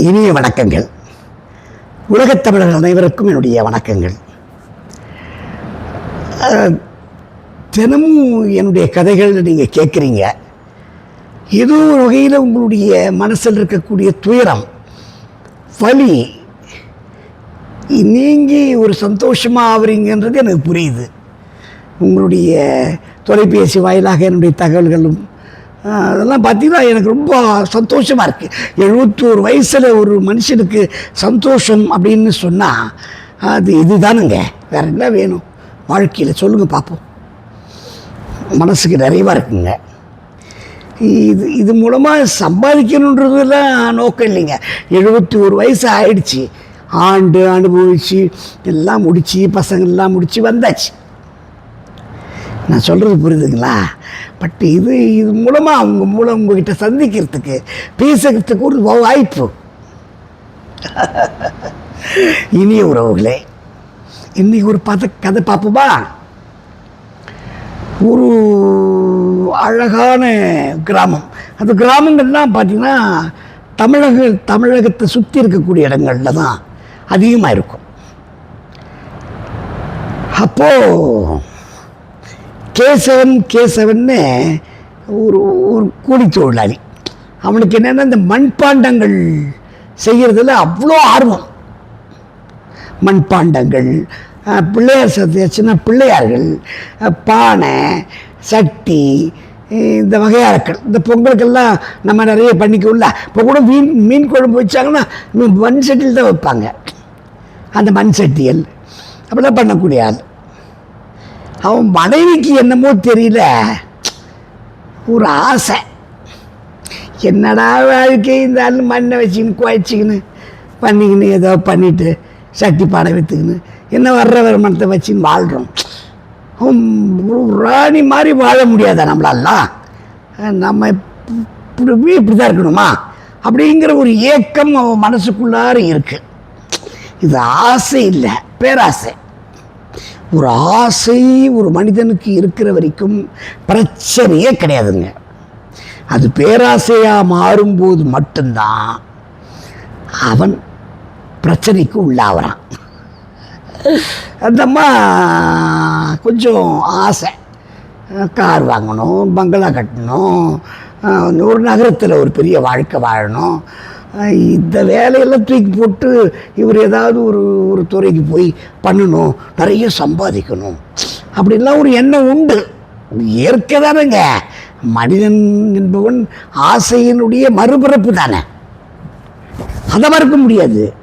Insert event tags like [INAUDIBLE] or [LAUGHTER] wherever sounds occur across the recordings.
இனிய வணக்கங்கள். உலகத் தமிழர் அனைவருக்கும் என்னுடைய வணக்கங்கள். தினமும் என்னுடைய கதைகள் நீங்கள் கேட்குறீங்க. ஏதோ ஒரு வகையில் உங்களுடைய மனசில் இருக்கக்கூடிய துயரம் வலி நீங்கி ஒரு சந்தோஷமாக ஆகுறீங்கன்றது எனக்கு புரியுது. உங்களுடைய தொலைபேசி வாயிலாக என்னுடைய தகவல்களும் அதெல்லாம் பார்த்திங்கன்னா எனக்கு ரொம்ப சந்தோஷமாக இருக்குது எழுபத்தோரு வயசில் ஒரு மனுஷனுக்கு சந்தோஷம் அப்படின்னு சொன்னால் அது இதுதானுங்க. வேற என்ன வேணும்? வாழ்க்கையில் சொல்லுங்கள் பார்ப்போம் மனசுக்கு நிறைவாக இருக்குங்க. இது இது மூலமாக சம்பாதிக்கணுன்றதுலாம் நோக்கம் இல்லைங்க. எழுபத்தி ஒரு வயசு ஆயிடுச்சு. ஆண்டு அனுபவிச்சு எல்லாம் முடித்து பசங்கள்லாம் முடித்து வந்தாச்சு. நான் சொல்கிறது புரியுதுங்களா பட் இது இது மூலமாக அவங்க மூலம் உங்ககிட்ட சந்திக்கிறதுக்கு பேசுகிறதுக்கு ஒரு வாய்ப்பு. [LAUGHS] இனிய உறவுகளே இன்னைக்கு ஒரு பத கதை பார்ப்போமா? ஒரு அழகான கிராமம். அந்த கிராமங்கள்லாம் பார்த்திங்கன்னா தமிழக தமிழகத்தை சுற்றி இருக்கக்கூடிய இடங்களில் தான் அதிகமாக இருக்கும். அப்போது கேசவன் கேசவன்னு ஒரு ஒரு கூலி தொழிலாளி. அவனுக்கு என்னென்னா இந்த மண்பாண்டங்கள் செய்கிறதுல அவ்வளோ ஆர்வம். மண்பாண்டங்கள் பிள்ளையார் சதுர்த்தி சின்ன பிள்ளையார்கள் பானை சட்டி இந்த வகையாரக்கள் இந்த பொங்கலுக்கெல்லாம் நம்ம நிறைய பண்ணிக்கல இப்போ கூட மீன் மீன் குழம்பு வச்சாங்கன்னா மண் சட்டியில் தான் வைப்பாங்க. அந்த மண் சட்டியல். அப்படிலாம் பண்ணக்கூடிய ஆள். அவன் மனைவிக்கு என்னமோ தெரியல. ஒரு ஆசை. என்னடா வாழ்க்கை இந்த ஆள் மண்ணை வச்சுக்கின்னு குழைச்சிக்கின்னு பண்ணிக்கின்னு ஏதோ பண்ணிட்டு சட்டி பாடம் விற்றுக்கின்னு என்ன வர்ற வருமானத்தை வச்சுன்னு வாழ்கிறோம் ராணி மாதிரி வாழ முடியாதா நம்மளாலாம் நம்ம இப்படி இப்படி தான் இருக்கணுமா? அப்படிங்கிற ஒரு ஏக்கம் அவன் மனசுக்குள்ளார இருக்குது இது ஆசை இல்லை பேராசை. ஒரு ஆசை ஒரு மனிதனுக்கு இருக்கிற வரைக்கும் பிரச்சனையே கிடையாதுங்க. அது பேராசையாக மாறும்போது மட்டும்தான் அவன் பிரச்சனைக்கு உள்ளாகிறான் அந்தம்மா கொஞ்சம் ஆசை. கார் வாங்கணும் பங்களா கட்டணும் ஒரு நகரத்தில் ஒரு பெரிய வாழ்க்கை வாழணும் இந்த வேலையெல்லாம் தூக்கி போட்டு இவர் ஏதாவது ஒரு ஒரு துறைக்கு போய் பண்ணணும் நிறைய சம்பாதிக்கணும். அப்படின்லாம் ஒரு எண்ணம் உண்டு. இயற்கை தானேங்க. மனிதன் என்பவன் ஆசையினுடைய மறுபிறப்பு தானே. அதை மறுக்க முடியாது.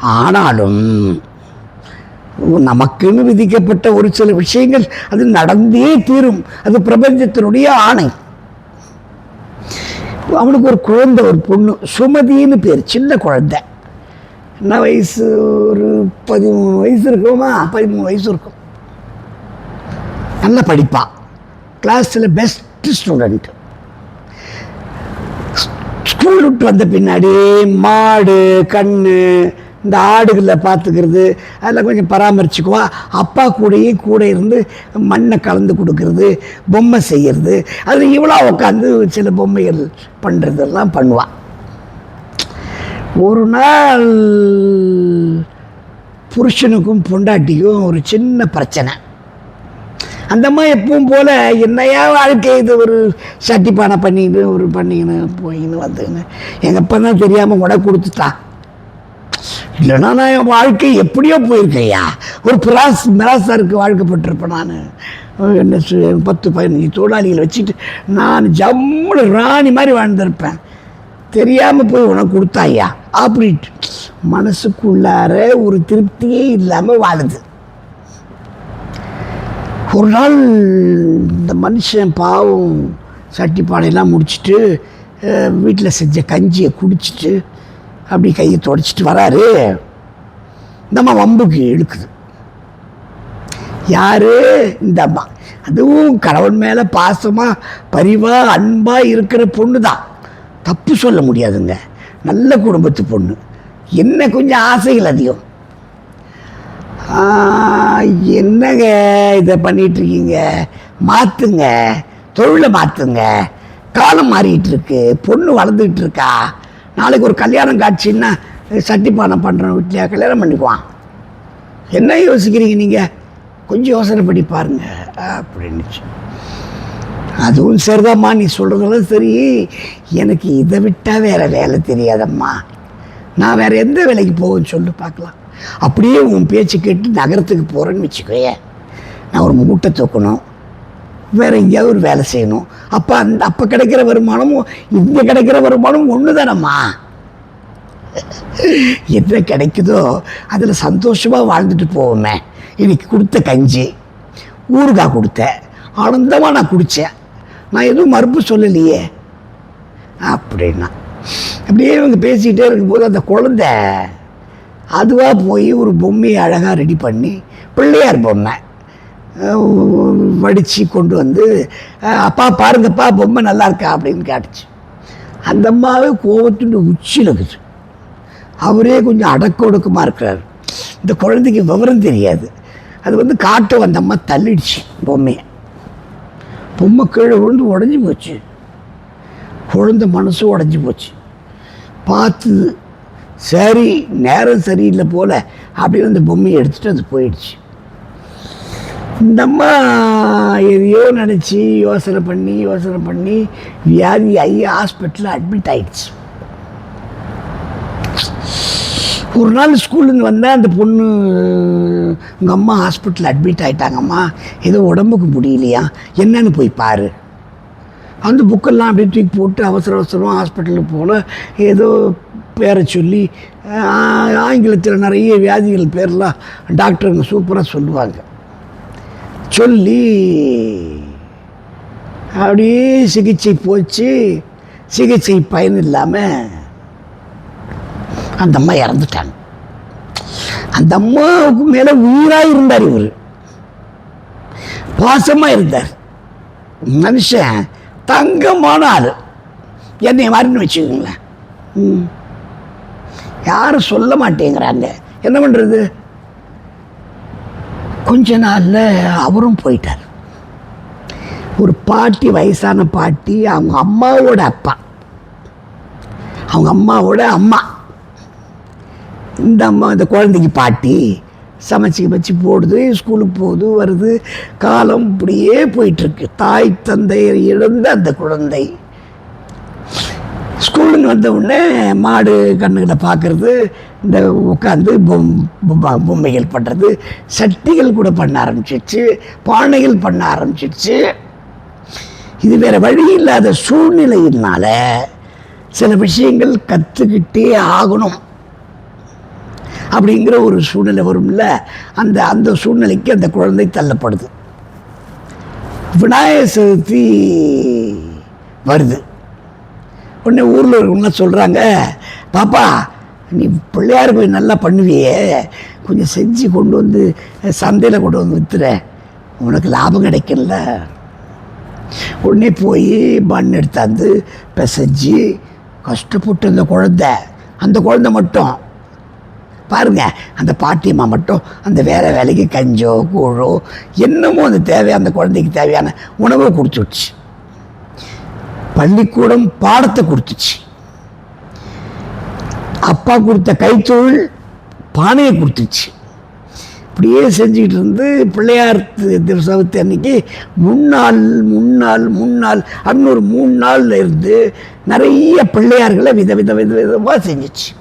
ஆனாலும் நமக்குன்னு விதிக்கப்பட்ட ஒரு சில விஷயங்கள் அது நடந்தே தீரும். அது பிரபஞ்சத்தினுடைய ஆணை. அவனுக்கு ஒரு குழந்தை ஒரு பொண்ணு. சுமதின்னு பேர் சின்ன குழந்தை. என்ன வயசு? ஒரு பதிமூணு வயசு இருக்குமா? பதிமூணு வயசு இருக்கும். நல்லா படிப்பா. கிளாஸில் பெஸ்ட் ஸ்டூடெண்ட் ஸ்கூல் விட்டு வந்த பின்னாடி மாடு கண்ணு இந்த ஆடுகளை பார்த்துக்கிறது அதெல்லாம் கொஞ்சம் பராமரிச்சுக்குவா. அப்பா கூடையும் கூட இருந்து மண்ணை கலந்து கொடுக்கறது பொம்மை செய்கிறது. அதில் இவ்வளோ உட்காந்து சில பொம்மைகள் பண்ணுறதெல்லாம் பண்ணுவாள் ஒரு நாள் புருஷனுக்கும் பொண்டாட்டிக்கும் ஒரு சின்ன பிரச்சனை. அந்தம்மா எப்பவும் போல என்னையா வாழ்க்கை இது ஒரு சட்டி பானை பண்ணிக்கிட்டு ஒரு பண்ணிக்கின்னு போயின்னு வந்துக்கின்னு எங்கள் அப்பா தான் தெரியாமல் உடை கொடுத்துட்டா இல்லைன்னா நான் என் வாழ்க்கை எப்படியோ போயிருக்கையா? ஒரு பிராஸ் மிராசாருக்கு வாழ்க்கப்பட்டிருப்பேன் நான். என்ன சொ- பத்து பதினஞ்சு தொழிலாளிகளை வச்சுட்டு நான் ஜம்முன்னு ராணி மாதிரி வாழ்ந்திருப்பேன். தெரியாமல் போய் உனக்கு கொடுத்தாயா? அப்படின்ட்டு. மனசுக்குள்ளார ஒரு திருப்தியே இல்லாமல் வாழுது. ஒரு நாள் இந்த மனுஷன் பாவம் சட்டி பானையெல்லாம் முடிச்சுட்டு வீட்டில் செஞ்ச கஞ்சியை குடிச்சிட்டு அப்படி கையை தொடச்சிட்டு வராரு. நம்ம வம்புக்கு இழுக்குது. யாரு? இந்த அம்மா. அதுவும் கணவன் மேலே பாசமாக பரிவாக அன்பாக இருக்கிற பொண்ணு தான் தப்பு சொல்ல முடியாதுங்க. நல்ல குடும்பத்து பொண்ணு. என்ன கொஞ்சம் ஆசைகள் அதிகம். என்னங்க இதை பண்ணிட்டு இருக்கீங்க? மாற்றுங்க தொழிலை மாற்றுங்க காலம் மாறிட்டு இருக்கு. பொண்ணு வளர்ந்துக்கிட்டு இருக்கா? நாளைக்கு ஒரு கல்யாணம் காட்சின்னா சட்டிப்பானம் பண்ணுறோம் வீட்டில் கல்யாணம் பண்ணிக்குவான். என்ன யோசிக்கிறீங்க நீங்கள் கொஞ்சம் யோசனை பண்ணி பாருங்க அப்படின்னுச்சு. அதுவும் சரிதாம்மா நீ சொல்கிறதெல்லாம் சரி. எனக்கு இதை விட்டால் வேறு வேலை தெரியாதம்மா. நான் வேறு எந்த வேலைக்கு போவேன்னு சொல்லி பார்க்கலாம். அப்படியே உன் பேச்சு கேட்டு நகரத்துக்கு போகிறேன்னு வச்சுக்கோயே. நான் ஒரு மூட்டை தூக்கணும் வேறு எங்கேயாவது ஒரு வேலை செய்யணும். அப்போ அந்த அப்போ கிடைக்கிற வருமானமும் இங்கே கிடைக்கிற வருமானமும் ஒன்று தானம்மா என்ன கிடைக்குதோ அதில் சந்தோஷமாக வாழ்ந்துட்டு போவோமே. இன்னைக்கு கொடுத்த கஞ்சி ஊறுகாய் கொடுத்தேன் ஆனந்தமாக நான் குடித்தேன் நான் எதுவும் மறுப்பு சொல்லலையே. அப்படின்னா அப்படியே இவங்க பேசிக்கிட்டே இருக்கும்போது அந்த குழந்தை அதுவாக போய் ஒரு பொம்மையை அழகாக ரெடி பண்ணி பிள்ளையார் பொம்மை வடித்து கொண்டு வந்து அப்பா பாருங்கப்பா பொம்மை நல்லா இருக்கா? அப்படின்னு காட்டுச்சு. அந்த அம்மாவே கோவத்துண்டு உச்சியில் இருக்குது. அவரே கொஞ்சம் அடக்க ஒடுக்கமாக இருக்கிறார். இந்த குழந்தைக்கு விவரம் தெரியாது. அது வந்து காட்ட வந்த அம்மா தள்ளிடுச்சு பொம்மையை. பொம்மை கீழே விழுந்து உடஞ்சி போச்சு. குழந்தை மனசு உடஞ்சி போச்சு. பார்த்து சரி நேரம் சரியில்லை போல் அப்படின்னு அந்த பொம்மையை எடுத்துகிட்டு அது போயிடுச்சு. இந்த அம்மா எதையோ நினச்சி யோசனை பண்ணி யோசனை பண்ணி வியாதி ஆகி ஹாஸ்பிட்டலில் அட்மிட் ஆயிடுச்சு. ஒரு நாள் ஸ்கூலுங்க வந்தால் அந்த பொண்ணு உங்கள் அம்மா ஹாஸ்பிட்டலில் அட்மிட் ஆகிட்டாங்கம்மா ஏதோ உடம்புக்கு முடியலையா? என்னன்னு போய் பாரு. அந்த புக்கெல்லாம் அப்படியே தூக்கி போட்டு அவசர அவசரமாக ஹாஸ்பிட்டலுக்கு போல ஏதோ பேரை சொல்லி ஆங்கிலத்தில் நிறைய வியாதிகள் பேர்லாம் டாக்டருங்க சூப்பராக சொல்லுவாங்க. சொல்லி அப்படியே சிகிச்சை போச்சு. சிகிச்சை பயன் இல்லாமல் அந்த அம்மா இறந்துட்டாங்க. அந்த அம்மாவுக்கு மேலே உயிராக இருந்தார் இவர். பாசமாக இருந்தார். மனுஷன் தங்கமான ஆள். என்னை மாறின்னு வச்சுக்கோங்களேன். ம். யாரும் சொல்ல மாட்டேங்கிறாங்க. என்ன பண்ணுறது கொஞ்ச நாளில் அவரும் போயிட்டார். ஒரு பாட்டி வயசான பாட்டி அவங்க அம்மாவோட அப்பா. அவங்க அம்மாவோட அம்மா. இந்த அம்மா இந்த குழந்தைக்கு பாட்டி. சமைச்சு வச்சு போடுது ஸ்கூலுக்கு போகுது வருது. காலம் இப்படியே போயிட்டுருக்கு தாய் தந்தையை இழந்த அந்த குழந்தை. ஸ்கூலுன்னு வந்த உடனே மாடு கண்ணுக்கிட்ட பார்க்குறது இந்த உட்காந்து பொம் பொம்மைகள் பண்ணுறது சட்டிகள் கூட பண்ண ஆரம்பிச்சிடுச்சு பானைகள் பண்ண ஆரம்பிச்சிடுச்சு இது வேற வழி இல்லாத சூழ்நிலையினால சில விஷயங்கள் கற்றுக்கிட்டே ஆகணும் அப்படிங்கிற ஒரு சூழ்நிலை வரும்ல. அந்த அந்த சூழ்நிலைக்கு அந்த குழந்தை தள்ளப்படுது. விநாயகர் சதுர்த்தி வருது. உடனே ஊரில் இருக்கவங்களாம் சொல்கிறாங்க பாப்பா நீ பிள்ளையார் போய் நல்லா பண்ணுவியே. கொஞ்சம் செஞ்சு கொண்டு வந்து சந்தையில் கொண்டு வந்து விற்றுற உனக்கு லாபம் கிடைக்கல உடனே போய் மண் எடுத்தாந்து பிசைஞ்சு கஷ்டப்பட்டு அந்த குழந்த அந்த குழந்த மட்டும் பாருங்க அந்த பாட்டியம்மா மட்டும் அந்த வேலை வேலைக்கு கஞ்சோ கூழோ என்னமோ அந்த தேவை அந்த குழந்தைக்கு தேவையான உணவை கொடுத்துடுச்சு பள்ளிக்கூடம் பாடத்தை கொடுத்துச்சு. அப்பா கொடுத்த கைத்தொழில் பானையை கொடுத்துச்சு. இப்படியே செஞ்சுக்கிட்டு இருந்து பிள்ளையார் தி- அன்னைக்கு முன்னாள் முன்னாள் முன்னாள் அப்படின்னு ஒரு மூணு நாளில் இருந்து நிறைய பிள்ளையார்களை வித வித வித விதமாக செஞ்சுச்சு.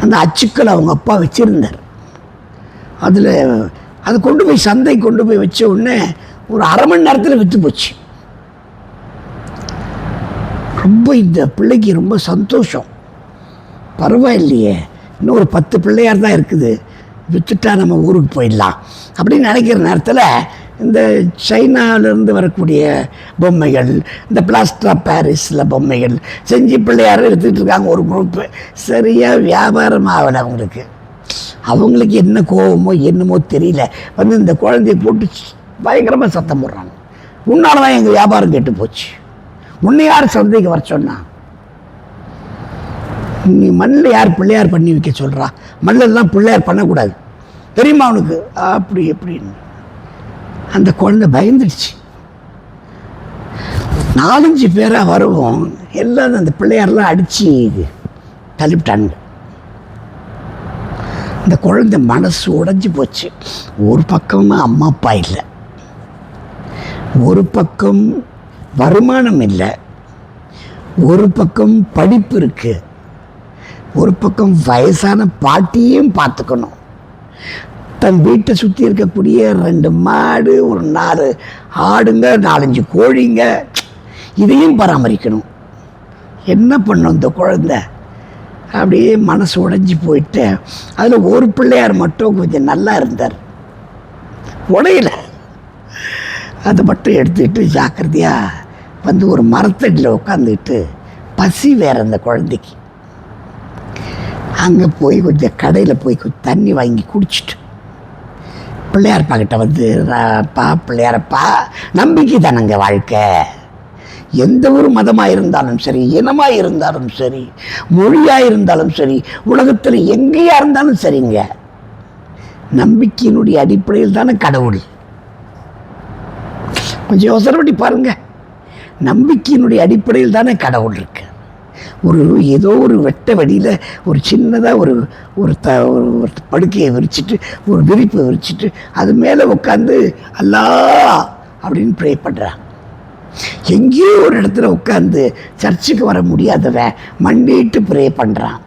அந்த அச்சுக்கள் அவங்க அப்பா வச்சுருந்தார். அதில் அது கொண்டு போய் சந்தை கொண்டு போய் வச்ச உடனே ஒரு அரை மணி நேரத்தில் விற்று போச்சு. ரொம்ப இந்த பிள்ளைக்கு ரொம்ப சந்தோஷம். பரவாயில்லையே. இன்னும் ஒரு பத்து பிள்ளையார் தான் இருக்குது. விற்றுட்டா நம்ம ஊருக்கு போயிடலாம். அப்படின்னு நினைக்கிற நேரத்தில் இந்த சைனாவிலேருந்து வரக்கூடிய பொம்மைகள் இந்த பிளாஸ்டர் ஆஃப் பாரிஸில் பொம்மைகள் செஞ்சு பிள்ளையார் எடுத்துக்கிட்டு இருக்காங்க ஒரு குரூப்பு சரியாக வியாபாரம் ஆகலை அவங்களுக்கு. அவங்களுக்கு என்ன கோபமோ என்னமோ தெரியல. வந்து இந்த குழந்தைய போட்டு பயங்கரமாக சத்தம் போடுறாங்க. உன்னால தான் எங்கள் வியாபாரம் கெட்டு போச்சு. உன்னை யார் சந்தைக்கு வர சொன்னா நீ மண்ணில் யார் பிள்ளையார் பண்ணி வைக்க சொல்கிறா மண்ணில்லாம் பிள்ளையார் பண்ணக்கூடாது. தெரியுமா அவனுக்கு அப்படி எப்படின்னு அந்த குழந்தை பயந்துடுச்சு. நாலஞ்சு பேராக வருவோம். எல்லாம் அந்த பிள்ளையாரெலாம் அடித்து தள்ளிவிட்டானுங்க. இந்த குழந்தை மனசு உடைஞ்சு போச்சு. ஒரு பக்கம் அம்மா அப்பா இல்லை. ஒரு பக்கம் வருமானம் இல்லை. ஒரு பக்கம் படிப்பு இருக்குது ஒரு பக்கம் வயசான பாட்டியும் பார்த்துக்கணும். தன் வீட்டை சுற்றி இருக்கக்கூடிய ரெண்டு மாடு ஒரு நாலு ஆடுங்க நாலஞ்சு கோழிங்க இதையும் பராமரிக்கணும். என்ன பண்ணும் இந்த குழந்தை? அப்படியே மனசு உடஞ்சி போயிட்டு அதில் ஒரு பிள்ளையார் மட்டும் கொஞ்சம் நல்லா இருந்தார். உடையில. அதை மட்டும் எடுத்துக்கிட்டு ஜாக்கிரதையாக வந்து ஒரு மரத்தடியில் உட்காந்துக்கிட்டு பசி வேற அந்த குழந்தைக்கு. அங்கே போய் கொஞ்சம் கடையில் போய் கொஞ்சம் தண்ணி வாங்கி குடிச்சிட்டு. பிள்ளையார்ப்பா கிட்ட வந்து "அப்பா, பிள்ளையாரப்பா நம்பிக்கை தானங்க வாழ்க்கை. எந்த ஒரு மதமாக இருந்தாலும் சரி இனமாக இருந்தாலும் சரி மொழியாக இருந்தாலும் சரி உலகத்தில் எங்கேயா இருந்தாலும் சரிங்க. நம்பிக்கையினுடைய அடிப்படையில் தானே கடவுள். கொஞ்சம் யோசனை பண்ணி பாருங்கள் நம்பிக்கையினுடைய அடிப்படையில் தானே கடவுள் இருக்கு. ஒரு ஏதோ ஒரு வெட்ட வழியில் ஒரு சின்னதாக ஒரு ஒரு த ஒரு ஒரு படுக்கையை விரிச்சிட்டு ஒரு விரிப்பை விரிச்சிட்டு அது மேலே உட்காந்து அல்லா அப்படின்னு ப்ரே பண்ணுறான் எங்கேயோ ஒரு இடத்துல உட்காந்து சர்ச்சுக்கு வர முடியாதவன் மண்டிட்டு ப்ரே பண்ணுறான்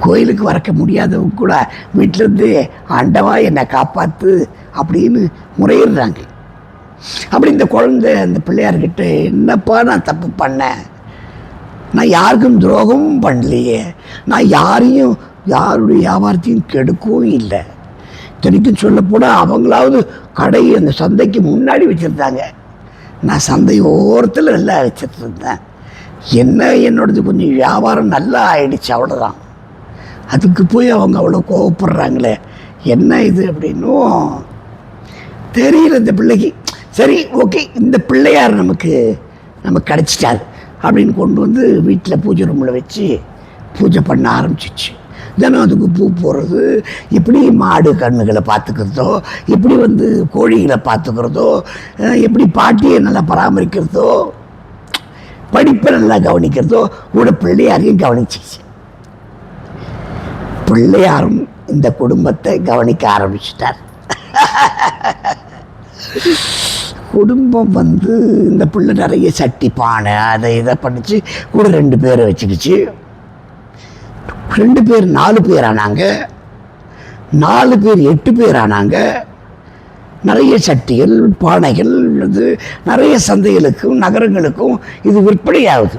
கோயிலுக்கு வரக்க முடியாதவங்க கூட வீட்டிலேருந்து ஆண்டவா என்னை காப்பாற்று அப்படின்னு முறையிடுறாங்க. அப்படி இந்த குழந்தை அந்த பிள்ளையார்கிட்ட என்னப்பா நான் தப்பு பண்ணேன்? நான் யாருக்கும் துரோகமும் பண்ணலையே. நான் யாரையும் யாருடைய வியாபாரத்தையும் கெடுக்கவும் இல்லை. இத்தனைக்கும் சொல்லப்போனால் அவங்களாவது கடை அந்த சந்தைக்கு முன்னாடி வச்சுருந்தாங்க. நான் சந்தை ஓரத்தில் நல்லா வச்சுட்டு என்ன என்னோடது கொஞ்சம் வியாபாரம் நல்லா ஆயிடுச்சு அவ்வளோதான் அதுக்கு போய் அவங்க அவ்வளோ கோவப்படுறாங்களே என்ன இது அப்படின்னும் தெரியல இந்த பிள்ளைக்கு. சரி ஓகே இந்த பிள்ளையார் நமக்கு நமக்கு கிடச்சிட்டார் அப்படின்னு கொண்டு வந்து வீட்டில் பூஜை ரூமில் வச்சு பூஜை பண்ண ஆரம்பிச்சிச்சு. தினம் அதுக்கு பூ போடுறது எப்படி மாடு கண்ணுகளை பார்த்துக்கிறதோ எப்படி வந்து கோழிகளை பார்த்துக்கிறதோ எப்படி பாட்டியை நல்லா பராமரிக்கிறதோ படிப்பை நல்லா கவனிக்கிறதோ கூட பிள்ளையாரையும் கவனிச்சிச்சு. பிள்ளையாரும் இந்த குடும்பத்தை கவனிக்க ஆரம்பிச்சிட்டார். [LAUGHS] குடும்பம் வந்து இந்த பிள்ளை நிறைய சட்டி பானை அதை இதை பண்ணிச்சு கூட ரெண்டு பேரை வச்சுக்கிச்சு. ரெண்டு பேர் நாலு பேர் ஆனாங்க நாலு பேர் எட்டு பேர் ஆனாங்க நிறைய சட்டிகள் பானைகள் இது நிறைய சந்தைகளுக்கும் நகரங்களுக்கும் இது விற்பனையாகுது.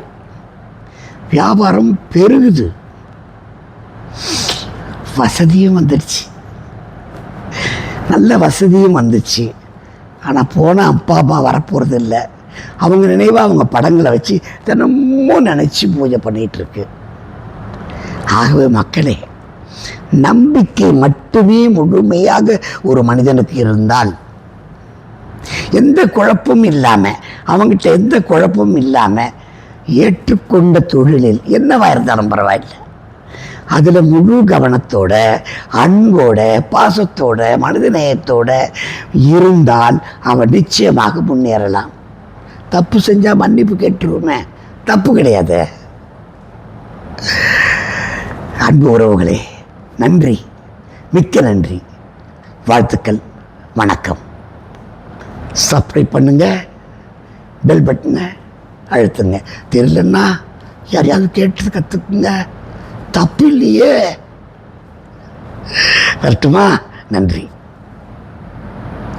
வியாபாரம் பெருகுது. வசதியும் வந்துடுச்சு நல்ல வசதியும் வந்துச்சு. ஆனால் போனால் அப்பா அம்மா வரப்போகிறது இல்லை. அவங்க நினைவாக அவங்க படங்களை வச்சு தினமும் நினச்சி பூஜை பண்ணிகிட்ருக்கு ஆகவே மக்களே நம்பிக்கை மட்டுமே முழுமையாக ஒரு மனிதனுக்கு இருந்தால் எந்த குழப்பமும் இல்லாமல் அவங்ககிட்ட எந்த குழப்பமும் இல்லாமல் ஏற்றுக்கொண்ட தொழிலில் என்னவா இருந்தாலும் பரவாயில்லை. அதில் முழு கவனத்தோட அன்போட பாசத்தோட மனிதநேயத்தோட இருந்தால் அவன் நிச்சயமாக முன்னேறலாம். தப்பு செஞ்சால் மன்னிப்பு கேட்டுருவோமே. தப்பு கிடையாது. அன்பு உறவுகளே நன்றி. மிக்க நன்றி. வாழ்த்துக்கள். வணக்கம். சப்ஸ்கிரைப் பண்ணுங்க. பெல் பட்டனை அழுத்துங்க. தெரியலன்னா யாரையாவது கேட்டு கற்றுக்குங்க தப்பு இல்லையே. வரட்டுமா? நன்றி.